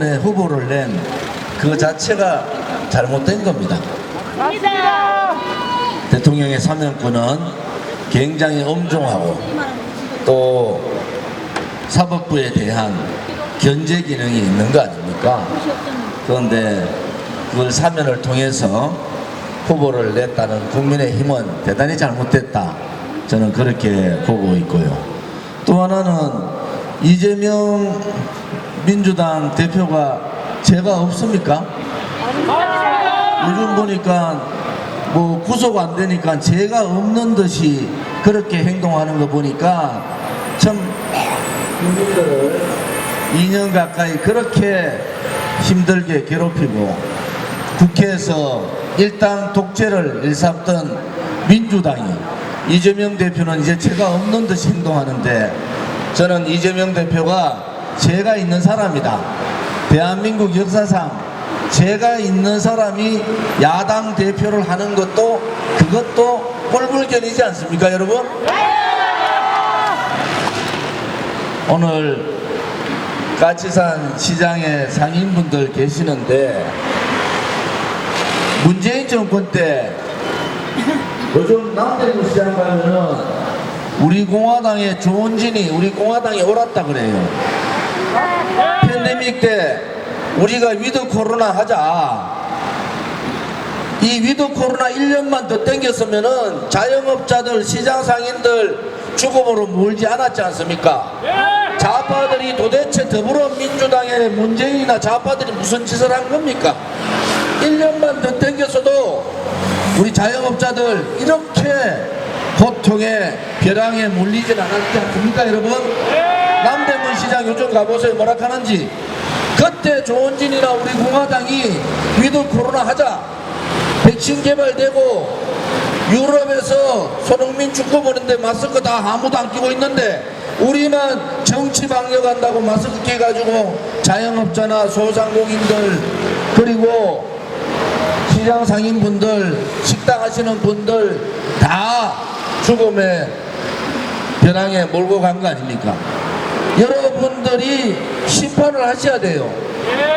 때문에 후보를 낸 그 자체가 잘못된 겁니다. 대통령의 사명권은 굉장히 엄중하고 또 사법부에 대한 견제 기능이 있는 거 아닙니까? 그런데 그걸 사면을 통해서 후보를 냈다는 국민의 힘은 대단히 잘못됐다. 저는 그렇게 보고 있고요. 또 하나는 이재명 민주당 대표가 죄가 없습니까? 요즘 보니까 뭐 구속 안 되니까 죄가 없는 듯이 그렇게 행동하는 거 보니까 참 국민들을 2년 가까이 그렇게 힘들게 괴롭히고 국회에서 일당 독재를 일삼던 민주당이 이재명 대표는 이제 죄가 없는 듯이 행동하는데 저는 이재명 대표가 죄가 있는 사람이다. 대한민국 역사상 죄가 있는 사람이 야당 대표를 하는 것도 그것도 꼴불견이지 않습니까 여러분? 오늘 까치산 시장에 상인분들 계시는데 문재인 정권 때 요즘 남대문 시장 가면은 우리 공화당의 조원진이 우리 공화당에 옳았다 그래요. 팬데믹 때 우리가 위드 코로나 하자. 이 위드 코로나 1년만 더 땡겼으면은 자영업자들, 시장 상인들 죽음으로 몰지 않았지 않습니까? 좌파들이 도대체 더불어민주당의 문재인이나 좌파들이 무슨 짓을 한 겁니까? 1년만 더 땡겼어도 우리 자영업자들 이렇게 고통의 벼랑에 물리진 않았지 않습니까 여러분? 남대문 시장 요즘 가보세요. 뭐라 하는지. 그때 조원진이나 우리 공화당이 위드 코로나 하자. 백신 개발되고 유럽에서 손흥민 축구 보는데 마스크 다 아무도 안 끼고 있는데 우리만 정치 방역한다고 마스크 끼가지고 자영업자나 소상공인들 그리고 시장 상인분들 식당 하시는 분들 다 죽음의 벼랑에 몰고 간 거 아닙니까? 여러분들이 심판을 하셔야 돼요.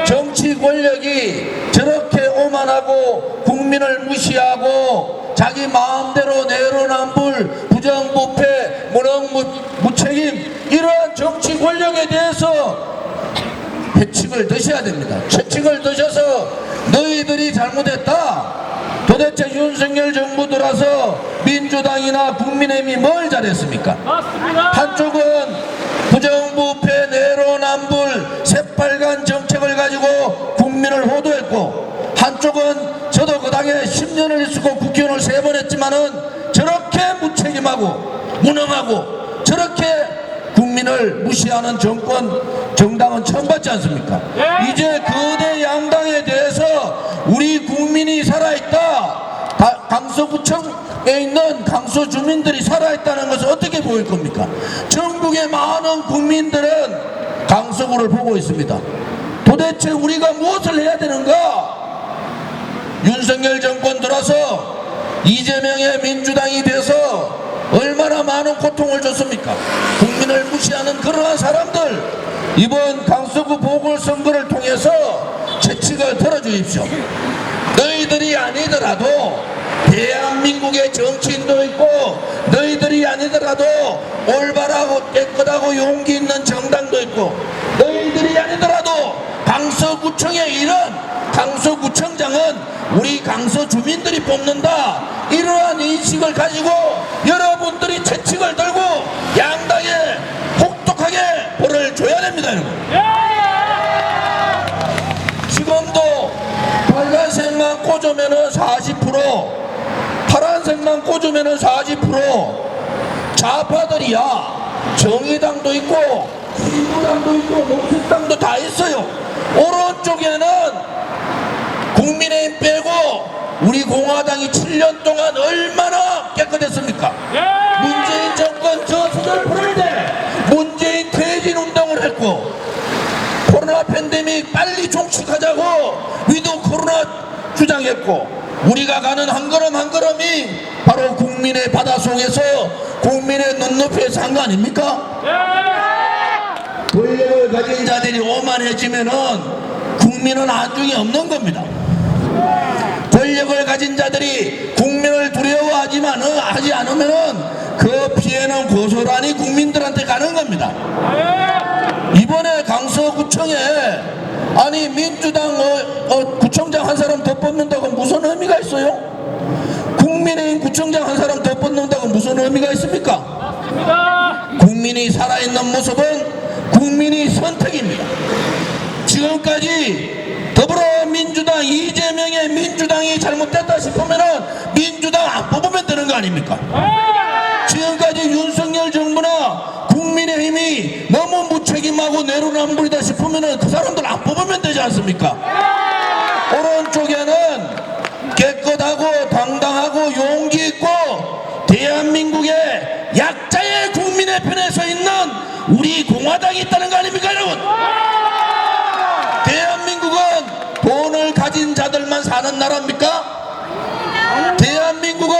정치 권력이 저렇게 오만하고 국민을 무시하고 자기 마음대로 내로남불 부정부패 무능무책임 이러한 정치 권력에 대해서 회칙을 드셔야 됩니다. 채칙을 드셔서 너희들이 잘못했다. 도대체 윤석열 정부 들어서 민주당이나 국민의힘이 뭘 잘했습니까? 한쪽은 부정부패 내로남불 새빨간 정책을 가지고 국민을 호도했고 한쪽은 저도 그 당에 10년을 있었고 국회의원을 세 번 했지만은 저렇게 무책임하고 무능하고 국민을 무시하는 정권 정당은 처음 봤지 않습니까? 이제 거대 양당에 대해서 우리 국민이 살아있다. 다- 강서구청에 있는 강서 주민들이 살아있다는 것을 어떻게 보일 겁니까? 전국의 많은 국민들은 강서구를 보고 있습니다. 도대체 우리가 무엇을 해야 되는가? 윤석열 정권 들어서 이재명의 민주당이 돼서 얼마나 많은 고통을 줬습니까? 국민을 무시하는 그러한 사람들 이번 강서구 보궐선거를 통해서 채찍을 들어주십시오. 너희들이 아니더라도 대한민국의 정치인도 있고 너희들이 아니더라도 올바르고 깨끗하고 용기 있는 정당도 있고 너희들이 아니더라도 강서구청의 이런 강서구청장은 우리 강서 주민들이 뽑는다 이러한 인식을 가지고 여러분들이 채찍을 들고 양당에 혹독하게 벌을 줘야 됩니다 여러분. 지금도 빨간색만 꽂으면은 40% 파란색만 꽂으면은 40% 좌파들이야. 정의당도 있고 진보당도 있고 녹색당도 다 있어요. 오른쪽에는 국민의힘 빼고 우리 공화당이 7년 동안 얼마나 깨끗했습니까? 문재인 정권 저 수절 풀을 때 문재인 퇴진 운동을 했고 코로나 팬데믹 빨리 종식하자고 위드 코로나 주장했고 우리가 가는 한 걸음 한 걸음이 바로 국민의 바다 속에서 국민의 눈높이에서 한 거 아닙니까? 권력을 가진 자들이 오만해지면은 국민은 안중에 없는 겁니다. 권력을 가진 자들이 국민을 두려워하지만 하지 않으면은 그 피해는 고스란히 국민들한테 가는 겁니다. 이번에 강서구청에 아니 민주당 어, 어, 구청장 한 사람 더 뽑는다고 무슨 의미가 있어요? 국민의힘 구청장 한 사람 더 뽑는다고 무슨 의미가 있습니까? 국민이 살아있는 모습은 국민이 선택입니다. 지금까지 더불어민주당 이재명의 민주당이 잘못됐다 싶으면은 민주당 안 뽑으면 되는 거 아닙니까? 지금까지 윤석열 정부나 국민의힘이 너무 무책임하고 내로남불이다 싶으면은 그 사람들 안 뽑으면 되지 않습니까? 오른쪽에는 깨끗하고 당당하고 용기 있고 대한민국의 약자의 국민의 편에 서 있는 우리 공화당이 있다는 거 아닙니까 여러분? 대한민국은 돈을 자들만 사는 나라입니까? 대한민국은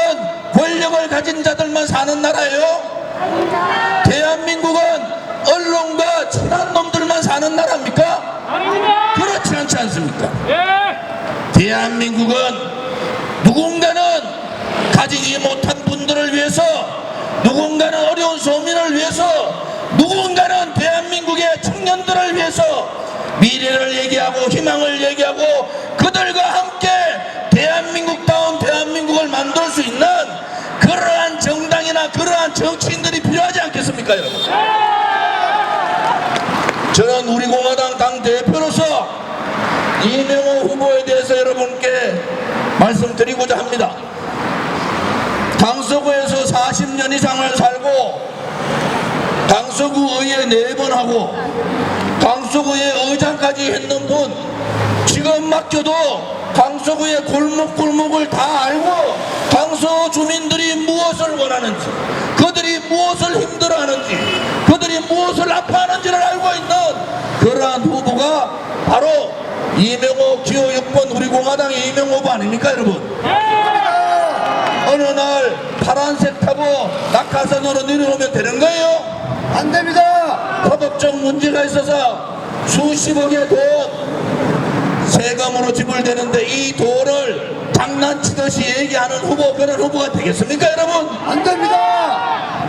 권력을 가진 자들만 사는 나라예요? 대한민국은 언론과 친한 놈들만 사는 나라입니까? 그렇지 않지 않습니까? 대한민국은 누군가는 가지지 못한 분들을 위해서 누군가는 어려운 소민을 위해서 누군가는 대한민국의 청년들을 위해서 미래를 얘기하고 희망을 얘기하고 그들과 함께 대한민국다운 대한민국을 만들 수 있는 그러한 정당이나 그러한 정치인들이 필요하지 않겠습니까 여러분 저는 우리 공화당 당 대표로서 이명호 후보에 대해서 여러분께 말씀드리고자 합니다. 강서구에서 40년 이상을 살고 강서구 의회 네번 하고 강서구의 의장까지 했는 분 지금 맡겨도 강서구의 골목골목을 다 알고 강서 주민들이 무엇을 원하는지 그들이 무엇을 힘들어하는지 그들이 무엇을 아파하는지를 알고 있는 그러한 후보가 바로 이명호 기호 6번 우리 공화당의 이명호 후보 아닙니까 여러분 어느 날 파란색 타고 낙하산으로 내려오면 되는 거예요? 안 됩니다. 문제가 있어서 수십억의 돈 세금으로 지불되는데 이 돈을 장난치듯이 얘기하는 후보 그런 후보가 되겠습니까 여러분? 안 됩니다.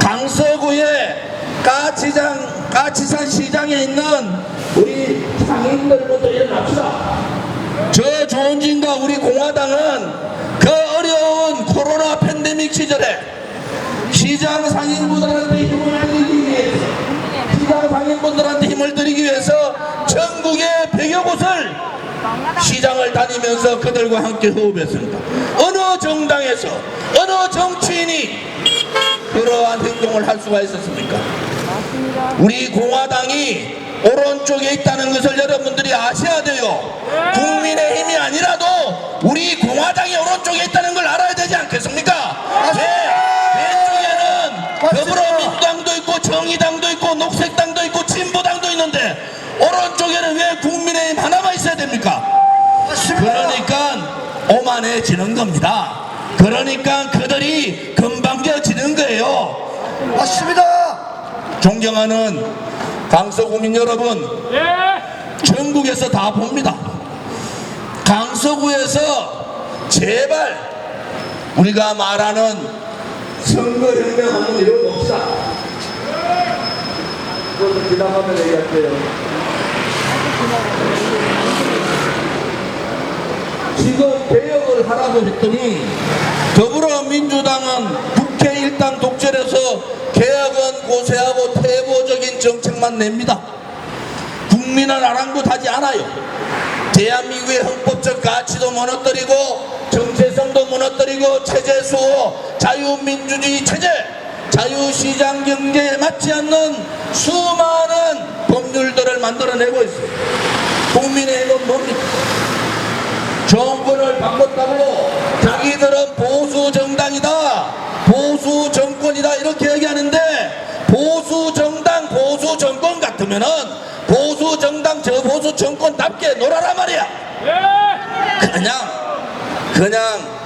강서구의 까치장 까치산 시장에 있는 우리 상인들부터 일어납시다. 저 조은진과 우리 공화당은 그 어려운 코로나 팬데믹 시절에 시장 상인분들한테 힘을 드리기 위해서 시장 상인분들한테 힘을 드리기 위해서 전국의 100여 곳을 시장을 다니면서 그들과 함께 호흡했습니다. 어느 정당에서 어느 정치인이 그러한 행동을 할 수가 있었습니까? 우리 공화당이 오른쪽에 있다는 것을 여러분들이 아셔야 돼요. 국민의 힘이 아니라도 우리 공화당이 오른쪽에 있다는 걸 알아야 되지 않겠습니까? 왜? 왼쪽에는 더불어민주당도 정의당도 있고 녹색당도 있고 진보당도 있는데 오른쪽에는 왜 국민의힘 하나만 있어야 됩니까? 그러니까 오만해지는 겁니다. 그러니까 그들이 금방져지는 거예요. 맞습니다. 존경하는 강서구민 여러분, 전국에서 다 봅니다. 강서구에서 제발 우리가 말하는 선거혁명 한번 이뤄봅시다. 그것도 지나가면 얘기할게요. 지금 개혁을 하라고 했더니 더불어민주당은 국회 일당 독재라서 개혁은 고세하고 태보적인 정책만 냅니다. 국민을 아랑곳하지 않아요. 대한민국의 헌법적 가치도 무너뜨리고 정체성도 무너뜨리고 체제 수호, 자유민주주의 체제, 자유시장 경제에 맞지 않는 수많은 법률들을 만들어내고 있어요. 국민의힘은 뭡니까? 정권을 바꿨다고 자기들은 보수 정당이다 보수 정권이다 이렇게 얘기하는데 보수 정당 보수 정권 같으면은 보수 정당 저 보수 정권답게 놀아라 말이야 그냥 그냥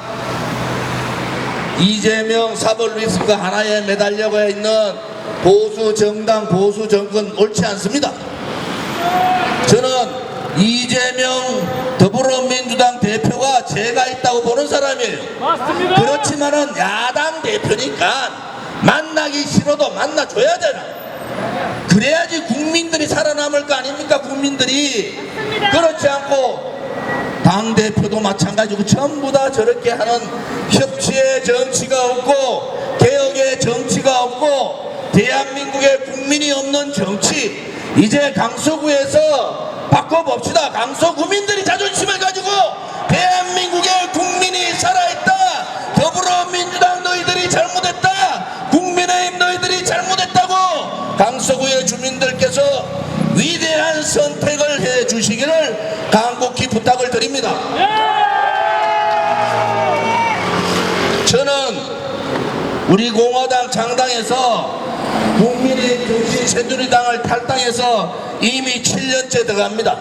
이재명 사법 리스크 하나에 매달려가 있는 보수 정당 보수 정권 옳지 않습니다 저는 이재명 더불어민주당 대표가 제가 있다고 보는 사람이에요. 맞습니다. 그렇지만은 야당 대표니까 만나기 싫어도 만나줘야 되나. 그래야지 국민들이 살아남을 거 아닙니까 국민들이 그렇지 않고 당 대표도 마찬가지고 전부 다 저렇게 하는 협치의 정치가 없고 개혁의 정치가 없고 대한민국의 국민이 없는 정치. 이제 강서구에서 바꿔봅시다. 강서 구민들 우리 공화당 창당에서 국민의 중심 새누리당을 탈당해서 이미 7년째 들어갑니다.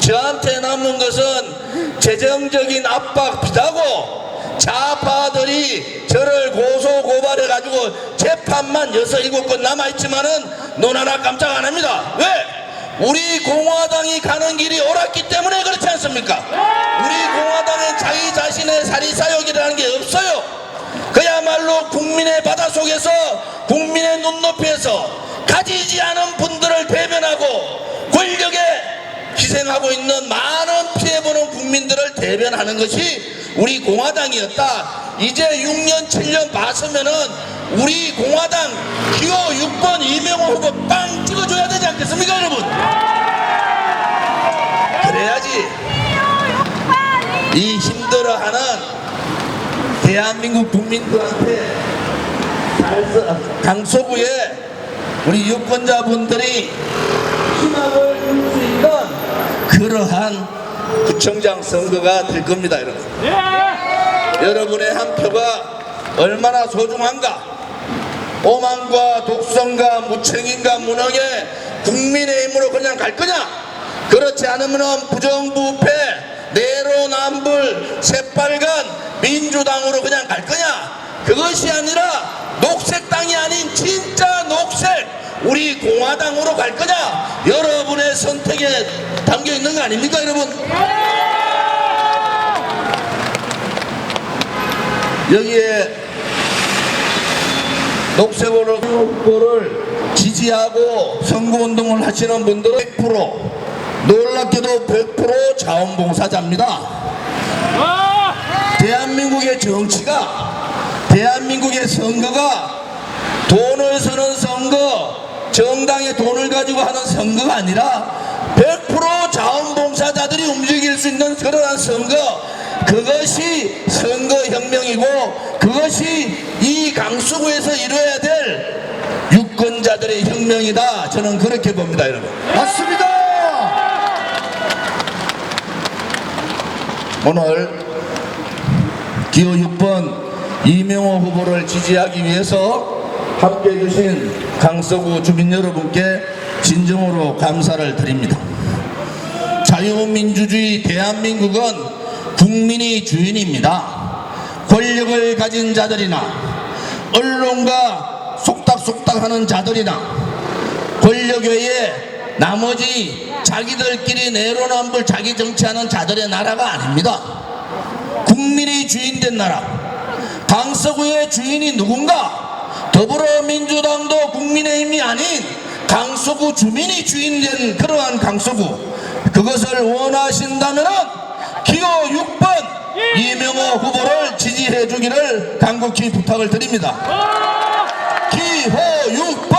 저한테 남은 것은 재정적인 압박 비다고 좌파들이 저를 고소 고발해 가지고 재판만 여섯 일곱 건 남아 있지만은 눈 하나 깜짝 안 합니다. 왜? 우리 공화당이 가는 길이 옳았기 때문에 그렇지 않습니까? 우리 공화당은 자기 자신의 사리사욕이라는 게 없어요. 속에서 국민의 눈높이에서 가지지 않은 분들을 대변하고 권력에 희생하고 있는 많은 피해보는 국민들을 대변하는 것이 우리 공화당이었다. 이제 6년, 7년 봤으면은 우리 공화당 기호 6번 이명호 후보 빵 찍어줘야 되지 않겠습니까, 여러분? 그래야지 이 힘들어하는 대한민국 국민들한테 강서구에 우리 유권자분들이 희망을 줄 수 있는 그러한 구청장 선거가 될 겁니다, 여러분. 여러분의 한 표가 얼마나 소중한가? 오만과 독선과 무책임과 무능에 국민의힘으로 그냥 갈 거냐? 그렇지 않으면 부정부패, 내로남불, 새빨간 민주당으로 그냥 갈 거냐? 그것이 아니라 녹색당이 아닌 진짜 녹색 우리 공화당으로 갈 거냐? 여러분의 선택에 담겨 있는 거 아닙니까, 여러분? 여기에 녹색으로 후보를 지지하고 선거운동을 하시는 분들은 100% 놀랍게도 100% 자원봉사자입니다. 대한민국의 정치가 대한민국의 선거가 돈을 쓰는 선거 정당의 돈을 가지고 하는 선거가 아니라 100% 자원봉사자들이 움직일 수 있는 그러한 선거 그것이 선거혁명이고 그것이 이 강수구에서 이루어야 될 유권자들의 혁명이다 저는 그렇게 봅니다 여러분 맞습니다. 오늘 기호 6번 이명호 후보를 지지하기 위해서 함께 해 주신 강서구 주민 여러분께 진정으로 감사를 드립니다. 자유민주주의 대한민국은 국민이 주인입니다. 권력을 가진 자들이나 언론과 속닥속닥 하는 자들이나 권력 외에 나머지 자기들끼리 내로남불 자기 정치하는 자들의 나라가 아닙니다. 국민이 주인된 나라. 강서구의 주인이 누군가? 더불어민주당도 국민의힘이 아닌 강서구 주민이 주인된 그러한 강서구. 그것을 원하신다면 기호 6번 이명호 후보를 지지해 주기를 간곡히 부탁을 드립니다. 기호 6번